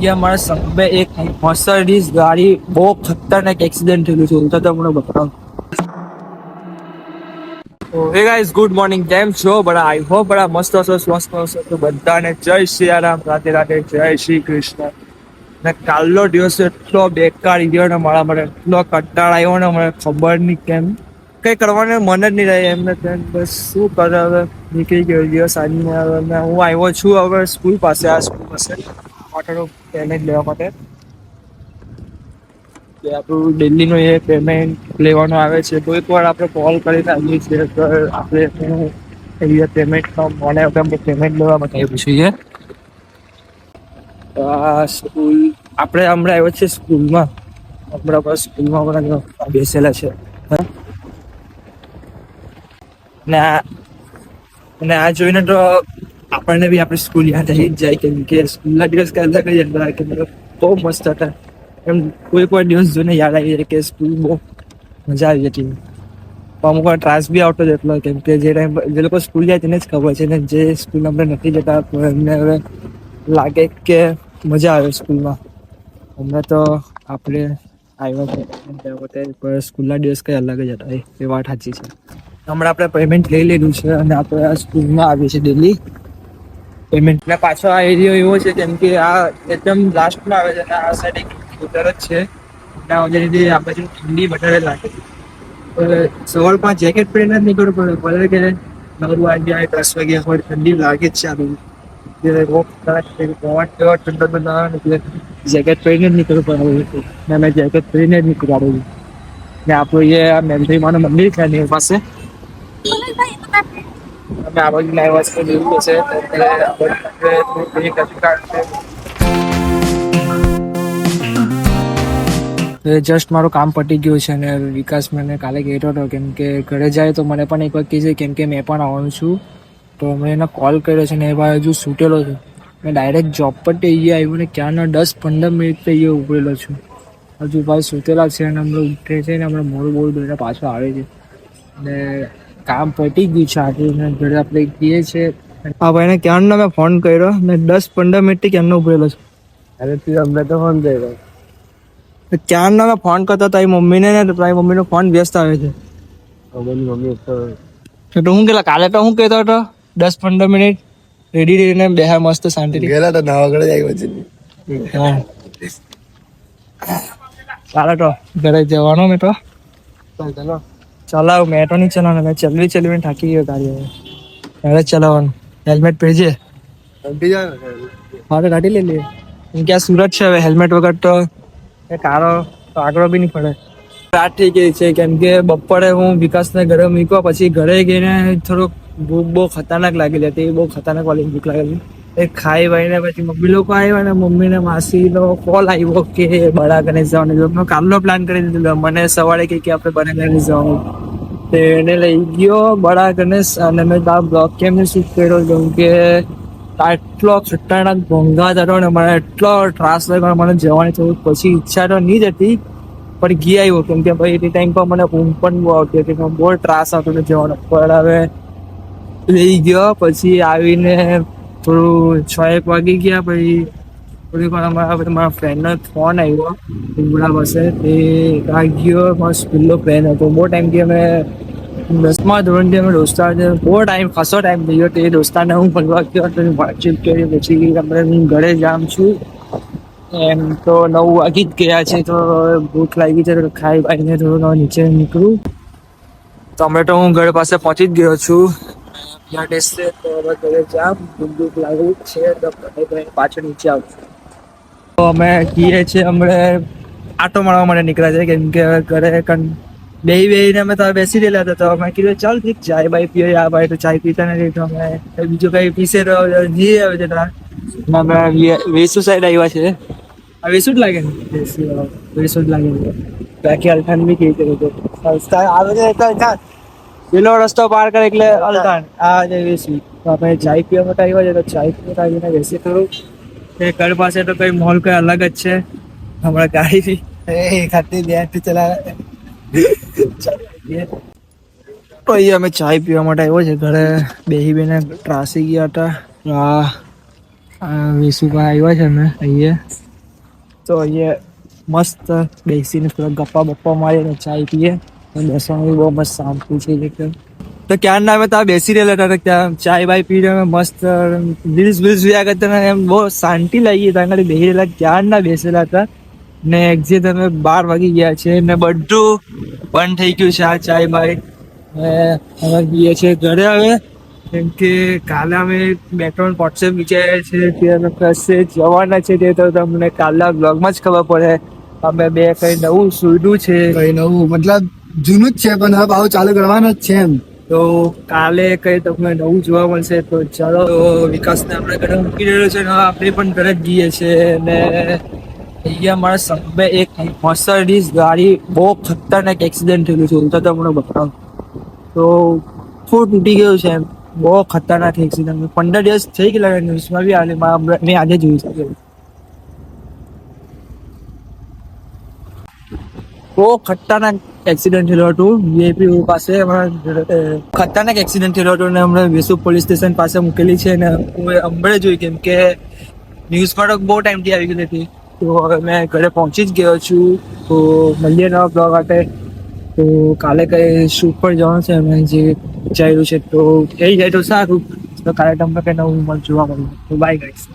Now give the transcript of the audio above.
અહીંયા મારા સંગમે એક મર્સડીઝ ગાડી બહુ ખતરનાક એક્સિડન્ટ થયેલું છે તો તમને બતાવું. હે ગાઈઝ ગુડ મોર્નિંગ કેમ છો? બડા આઈ હોપ બડા મસ્ત હશો, સ્વસ્થ હશો, તો બધાને જય સિયારામ રાતે રાતે જય શ્રી કૃષ્ણ. ને કાલનો દિવસ એટલો બેકાર ગયો ને મારા માટે, એટલો કંટાળ આવ્યો ને મને ખબર નહીં કેમ. કઈ કરવાનું મન જ નહીં રહે, એમને તેમ બસ શું કરે હવે નીકળી ગયો, દિવસ આજને હવે હું આવ્યો છું હવે સ્કૂલ પાસે, આ સ્કૂલ પાસે. માટેનું પેમેન્ટ લેવા માટે. કે આપણું ડેલીનો એ પેમેન્ટ લેવાનો આવે છે કોઈક વાર આપણે કોલ કરીને આવીએ છીએ તો આપણે હું એવી પેમેન્ટ મને આપણે પેમેન્ટ લેવા માટે આવ્યું છીએ. સ્કૂલ આપણે હમણાં આવ્યો છે સ્કૂલમાં. હમણાં બસ સ્કૂલમાં હમણાં બેસેલા છે. ને અને આ જોઈને તો આપણને બી આપણી સ્કૂલ યાદ રહી જ જાય કેમ કે સ્કૂલના દિવસ કઈ અલગ જ હતા કે બહુ મસ્ત હતા. એમ કોઈ કોઈ દિવસ જોઈને યાદ આવી જાય કે સ્કૂલ બહુ મજા આવી જતી અમુક વાર ત્રાસ બી આવતો જ એટલો કેમ કે જે ટાઈમ જે લોકો સ્કૂલ જાય તેને જ ખબર છે ને જે સ્કૂલ આપણે નથી જતા એમને હવે લાગે કે મજા આવે સ્કૂલમાં હમણાં તો આપણે આવ્યા છે. સ્કૂલના દિવસ કઈ અલગ જ હતા. એ- વાત સાચી છે. હમણાં આપણે પેમેન્ટ લઈ લીધું છે અને આપણે સ્કૂલમાં આવીએ છીએ ડેલી પેમેન્ટ ને પાછો આ એરિયો એવો છે કેમ કે આ એકદમ લાસ્ટમાં આવે છે અને આ સાઈડ એક સ્કૂટર જ છે. અને લીધે આ બાજુ ઠંડી વધારે લાગે છે. હવે પાંચ જેકેટ પહેરીને જ નીકળવું પડે. ભલે કે નવરું વાગ્યા હોય દસ વાગ્યા હોય ઠંડી લાગે જ છે આ બધું પવન ઠંડો ઠંડો એટલે જેકેટ પહેરીને જ નીકળવું પડે ને અમે જેકેટ પહેરીને જ નીકળ્યું ને આપણું એ આ મેમરી માનું મંદિર છે એની પાસે. અમે આ બાજુ લાવ્યા છે લીલું છે જસ્ટ મારું કામ પટી ગયું છે અને વિકાસ મને કાલે કહેતો હતો કેમ કે ઘરે જાય તો મને પણ એક વાર કહેશે કેમ કે મેં પણ આવવાનું છું. તો મેં એને કોલ કર્યો છે ને, એ ભાઈ હજુ સૂટેલો છે. મેં ડાયરેક્ટ જોબ પર તે અહીંયા આવ્યો ને ક્યાંના દસ પંદર મિનિટ તો અહીંયા ઉભરેલો છું. હજુ ભાઈ સૂતેલા છે અને હમણાં ઉઠે છે ને, હમણાં મોડું બોલ દોઈને પાછો આવે છે. ને કામ પતી ગયું છે. આજે ઘરે આપણે કહીએ છે આ ભાઈને ક્યારનો મેં ફોન કર્યો? મેં દસ પંદર મિનિટથી ક્યારનો ઉભરેલો છું. અરે તું અમને તો ફોન કર્યો. ક્યારનો મેં ફોન કરતો તારી મમ્મીને ને તારી મમ્મીનો ફોન વ્યસ્ત આવે છે. મમ્મી તો હું કેલા કાલે તો હું કહેતો હતો દસ પંદર મિનિટ રેડી રહીને બેહા મસ્ત શાંતિ ગયેલા તો નવાગઢ જ જાય પછી. હા. ચાલો તો ઘરે જવાનો મેં તો. ચાલો. ચલાવ મેટો નહીં ચલાવવાનો. મેં ચલવી ચલવીને થાકી ગયો ગાડી હવે. ઘરે જ ચલાવવાનું. હેલ્મેટ પહેરજે. હા તો ને મારે ગાડી લઈ લઈએ. કેમ કે આ સુરત છે હવે? હેલ્મેટ વગર તો એ કારો તો આગળ બી નહીં પડે. રાત થઈ ગઈ છે. કેમ કે બપોરે હું વિકાસને ઘરે મૂક્યો પછી ઘરે ગઈને થોડુંક ભૂખ બહુ ખતરનાક લાગેલી હતી. બહુ ખતરનાક વાળી ભૂખ લાગેલી. એ ખાઈ વાઈને પછી મમ્મી લોકો આવ્યા ને મમ્મીને માસીનો કોલ આવ્યો કે બડા ગણેશ જવાનું છે. કાલનો પ્લાન કરી દીધો મને સવારે કહે કે આપણે બડા ગણેશ જવાનું તો એને લઈ ગયો બડા ગણેશ અને મેં તાર બ્લોગ કેમ શૂટ કર્યો? કેમ કે આટલો ખતરનાક ભોંગા થતો ને, મને એટલો ત્રાસ લાગ્યો મને જવાની થયું પછી ઈચ્છા તો નહીં જ હતી. પણ ઘી આવ્યો. કેમ કે ભાઈ, એ ટાઈમ પર મને ઊંઘ પણ બહુ આવતી હતી. બહુ ત્રાસ હતો જવાનો. પણ હવે લઈ ગયો. પછી આવીને થોડું છ એક વાગી ગયા પછી થોડીક વાર અમારા પછી મારા ફ્રેન્ડનો ફોન આવ્યો ઉમરા પાસે. આ ગયો મારો સ્કૂલનો ફ્રેન્ડ હતો. બહુ ટાઈમથી અમે દસમા ધોરણથી અમે દોસ્તાર બહુ ટાઈમ ખાસો ટાઈમ થઈ ગયો તે દોસ્તારને હું ભણવા ગયો તો વાતચીત કરી. પછી આપણે હું ઘરે જામ છું. એમ તો નવ વાગી જ ગયા છે. તો ભૂખ લાગી છે. તો ખાઈ બાઈને થોડું નીચે નીકળું. તો અમે તો હું ઘર પાસે પહોંચી જ ગયો છું. ત્યાં ટેસ્ટ તો હવે ઘરે જામ બંદૂક ભૂખ લાગુ છે તો ખાઈ પાછળ નીચે આવશે. તો અમે કહીએ છીએ અમે આટો મારવા માટે નીકળ્યા છે કેમ કે હવે ઘરે કણ બે બેહીને અમે તો બેસી રહેલા હતા તો અમે કીધું ચાલ ઠીક ચાય બાય પીએ આ ભાઈ તો ચાય પીતા નથી તો અમે બીજું કઈ પીસે તો જઈએ આવે છે અમે વેસુ સાઈડ આવ્યા છે. આ વેસુ જ લાગે ને? વેસુ જ લાગે. બાકી અલખાન બી કહી કર્યું હતું આવે છે પેલો રસ્તો પાર કરે એટલે અલથાણ આ છે વેસી. તો આપણે ચાય પીવા માટે આવ્યા છે તો ચાય પીવા આવીને વેસી ખરું. એ ઘર પાસે તો કઈ મોલ કઈ અલગ જ છે. હમણાં ગાડી બી. એ ખાતી બેટ ચલાવે. તો અહીંયા અમે ચાય પીવા માટે આવ્યો છે ઘરે બેહી બેને ત્રાસી ગયા હતા. આ વિશુભાઈ આવ્યા છે અમે અહીંયા. તો અહીંયા મસ્ત બેસીને થોડા ગપ્પા બપ્પા મારીને ચાય પીએ. બેસવાની બહુ મસ્ત શાંતિ છે એકદમ તો ક્યાં ના ત્યાં બેસી રહેલા હતા ત્યાં ચાય બાય પી રહ્યા મસ્ત રીલ્સ વિલ્સ જોયા કરતા એમ બહુ શાંતિ લાગી ત્યાં આગળ બેસી રહેલા ક્યાં ના બેસેલા હતા? ને એક્ઝેક્ટ અમે બાર વાગી ગયા છે ને બધું બંધ થઈ ગયું છે આ ચાય બાય. અમે જઈએ છીએ ઘરે હવે. કેમ કે કાલે અમે બે ત્રણ વોટ્સએપ વિચાર્યા છે કે અમે કશે જવાના છે તે તો તમને કાલના બ્લોગમાં જ ખબર પડે. અમે બે કઈ નવું શોધ્યું છે. કઈ નવું મતલબ જૂનું જ છે, પણ હવે ભાવ ચાલુ કરવાનું જ છે એમ. તો કાલે કઈ તમને નવું જોવા મળશે તો ચાલો. વિકાસને આપણે ઘરે મૂકી રહ્યો છે આપણે પણ ઘરે જ જઈએ છીએ ને અહીંયા મારા સામે એક મર્સડીઝ ગાડી, બહુ ખતરનાક એક્સિડન્ટ થયેલું છે તો તમને બતાવું. તો ફૂટ તૂટી ગયું છે એમ. બહુ ખતરનાક એક્સિડન્ટ પંદર દિવસ થઈ ગયેલા ન્યૂઝમાં બી આવે મેં આજે જોયું છે. બહુ ખતરનાક એક્સિડન્ટ થયેલું હતો. વીઆઈપી પાસે ખતરનાક એક્સિડન્ટ થયેલો હતો ને હમણાં વેસુ પોલીસ સ્ટેશન પાસે મૂકેલી છે ને હું હમણાં જોઈ કેમ કે ન્યૂઝમાં તો બહુ ટાઈમથી આવી ગઈ હતી. તો હવે મેં ઘરે પહોંચી જ ગયો છું. તો મળીએ નવા બ્લોગ માટે. તો કાલે કઈ શૂટ પર જવાનું છે અમે જે વિચાર્યું છે તો થઈ જાય તો સારું. તો કાલે તમને કઈ નવું જોવા મળ્યું. તો બાય ગાઈસ